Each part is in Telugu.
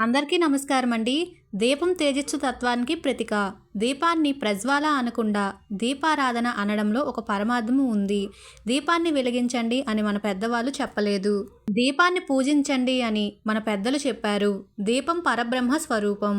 అందరికీ నమస్కారం అండి దీపం తేజస్సు తత్వానికి ప్రతీక. దీపాన్ని ప్రజ్వాల అనకుండా దీపారాధన అనడంలో ఒక పరమార్థము ఉంది. దీపాన్ని వెలిగించండి అని మన పెద్దవాళ్ళు చెప్పలేదు. దీపాన్ని పూజించండి అని మన పెద్దలు చెప్పారు. దీపం పరబ్రహ్మ స్వరూపం.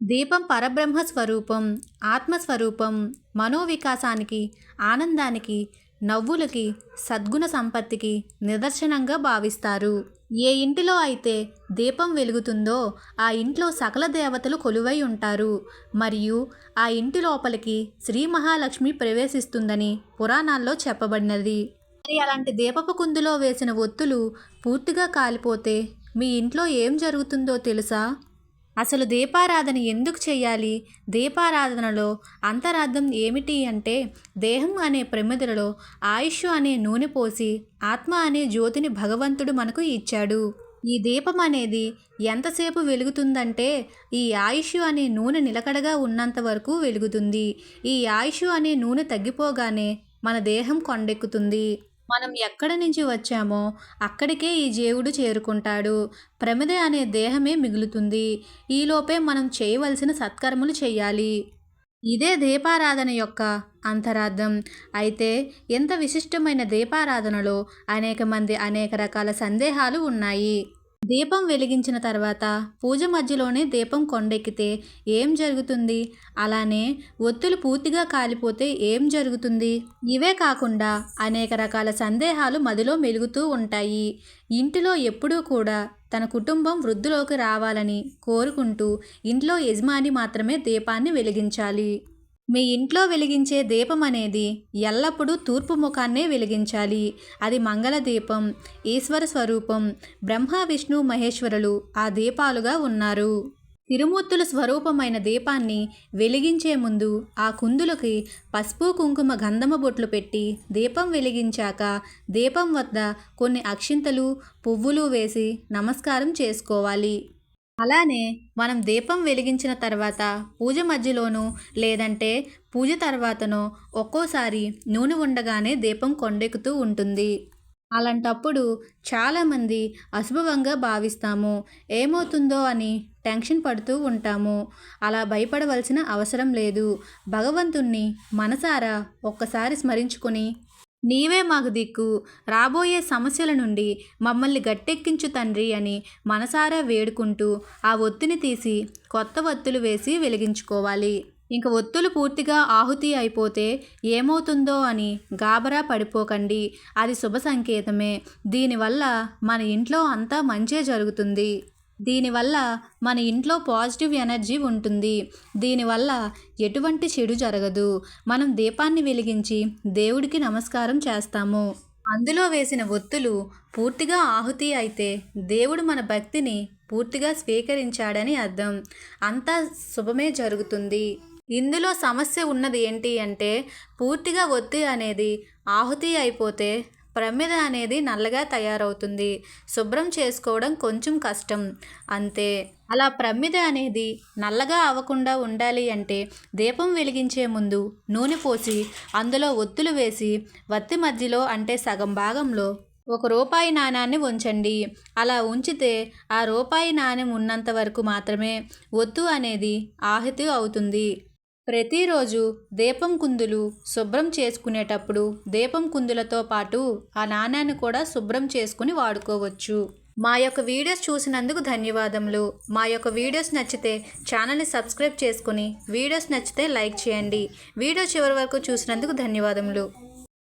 దీపం పరబ్రహ్మ స్వరూపం ఆత్మస్వరూపం మనోవికాసానికి ఆనందానికి నవ్వులకి సద్గుణ సంపత్తికి నిదర్శనంగా భావిస్తారు. ఏ ఇంటిలో అయితే దీపం వెలుగుతుందో ఆ ఇంట్లో సకల దేవతలు కొలువై ఉంటారు. మరియు ఆ ఇంటి లోపలికి శ్రీ మహాలక్ష్మి ప్రవేశిస్తుందని పురాణాల్లో చెప్పబడినది. మరి అలాంటి దీపపు కుందులో వేసిన ఒత్తులు పూర్తిగా కాలిపోతే మీ ఇంట్లో ఏం జరుగుతుందో తెలుసా? అసలు దీపారాధన ఎందుకు చేయాలి? దీపారాధనలో అంతరార్థం ఏమిటి అంటే దేహం అనే ప్రమిదలలో ఆయుష్ అనే నూనె పోసి ఆత్మ అనే జ్యోతిని భగవంతుడు మనకు ఇచ్చాడు. ఈ దీపం అనేది ఎంతసేపు వెలుగుతుందంటే ఈ ఆయుష్ అనే నూనె నిలకడగా ఉన్నంత వరకు వెలుగుతుంది. ఈ ఆయుష్ అనే నూనె తగ్గిపోగానే మన దేహం కొండెక్కుతుంది. మనం ఎక్కడి నుంచి వచ్చామో అక్కడికే ఈ జీవుడు చేరుకుంటాడు. ప్రమిద అనే దేహమే మిగులుతుంది. ఈలోపే మనం చేయవలసిన సత్కర్మలు చేయాలి. ఇదే దీపారాధన యొక్క అంతరార్థం. అయితే ఎంత విశిష్టమైన దీపారాధనలో అనేక మంది అనేక రకాల సందేహాలు ఉన్నాయి. దీపం వెలిగించిన తర్వాత పూజ మధ్యలోనే దీపం కొండెక్కితే ఏం జరుగుతుంది? అలానే ఒత్తులు పూర్తిగా కాలిపోతే ఏం జరుగుతుంది? ఇవే కాకుండా అనేక రకాల సందేహాలు మదిలో మెలుగుతూ ఉంటాయి. ఇంటిలో ఎప్పుడూ కూడా తన కుటుంబం వృద్ధిలోకి రావాలని కోరుకుంటూ ఇంట్లో యజమాని మాత్రమే దీపాన్ని వెలిగించాలి. మీ ఇంట్లో వెలిగించే దీపం అనేది ఎల్లప్పుడూ తూర్పు ముఖాన్నే వెలిగించాలి. అది మంగళ దీపం ఈశ్వర స్వరూపం బ్రహ్మ విష్ణు మహేశ్వరులు ఆ దీపాలుగా ఉన్నారు. తిరుమూర్తుల స్వరూపమైన దీపాన్ని వెలిగించే ముందు ఆ కుందులకి పసుపు కుంకుమ గంధమ బొట్లు పెట్టి దీపం వెలిగించాక దీపం వద్ద కొన్ని అక్షింతలు పువ్వులు వేసి నమస్కారం చేసుకోవాలి. అలానే మనం దీపం వెలిగించిన తర్వాత పూజ మధ్యలోనూ లేదంటే పూజ తర్వాతనో ఒక్కోసారి నూనె ఉండగానే దీపం కొండెక్కుతూ ఉంటుంది. అలాంటప్పుడు చాలామంది అశుభవంగా భావిస్తాము. ఏమవుతుందో అని టెన్షన్ పడుతూ ఉంటాము. అలా భయపడవలసిన అవసరం లేదు. భగవంతుణ్ణి మనసారా ఒక్కసారి స్మరించుకొని నీవే మాకు దిక్కు. రాబోయే సమస్యల నుండి మమ్మల్ని గట్టెక్కించు తండ్రి అని మనసారా వేడుకుంటూ ఆ ఒత్తిని తీసి కొత్త ఒత్తులు వేసి వెలిగించుకోవాలి. ఇంక ఒత్తులు పూర్తిగా ఆహుతి అయిపోతే ఏమవుతుందో అని గాబరా పడిపోకండి. అది శుభ సంకేతమే. దీనివల్ల మన ఇంట్లో అంతా మంచే జరుగుతుంది. దీనివల్ల మన ఇంట్లో పాజిటివ్ ఎనర్జీ ఉంటుంది. దీనివల్ల ఎటువంటి చెడు జరగదు. మనం దీపాన్ని వెలిగించి దేవుడికి నమస్కారం చేస్తాము. అందులో వేసిన ఒత్తులు పూర్తిగా ఆహుతి అయితే దేవుడు మన భక్తిని పూర్తిగా స్వీకరించాడని అర్థం. అంతా శుభమే జరుగుతుంది. ఇందులో సమస్య ఉన్నది ఏంటి అంటే పూర్తిగా ఒత్తి అనేది ఆహుతి అయిపోతే ప్రమిద అనేది నల్లగా తయారవుతుంది. శుభ్రం చేసుకోవడం కొంచెం కష్టం. అంతే. అలా ప్రమిద అనేది నల్లగా అవ్వకుండా ఉండాలి అంటే దీపం వెలిగించే ముందు నూనె పోసి అందులో ఒత్తులు వేసి వత్తి మధ్యలో అంటే సగం భాగంలో ఒక రూపాయి నాణాన్ని ఉంచండి. అలా ఉంచితే ఆ రూపాయి నాణ్యం ఉన్నంత వరకు మాత్రమే ఒత్తు అనేది ఆహుతి అవుతుంది. ప్రతిరోజు దీపం కుందులు శుభ్రం చేసుకునేటప్పుడు దీపం కుందులతో పాటు ఆ నాణ్యాన్ని కూడా శుభ్రం చేసుకుని వాడుకోవచ్చు. మా యొక్క వీడియోస్ చూసినందుకు ధన్యవాదములు. మా యొక్క వీడియోస్ నచ్చితే ఛానల్ని సబ్స్క్రైబ్ చేసుకుని వీడియోస్ నచ్చితే లైక్ చేయండి. వీడియో చివరి వరకు చూసినందుకు ధన్యవాదములు.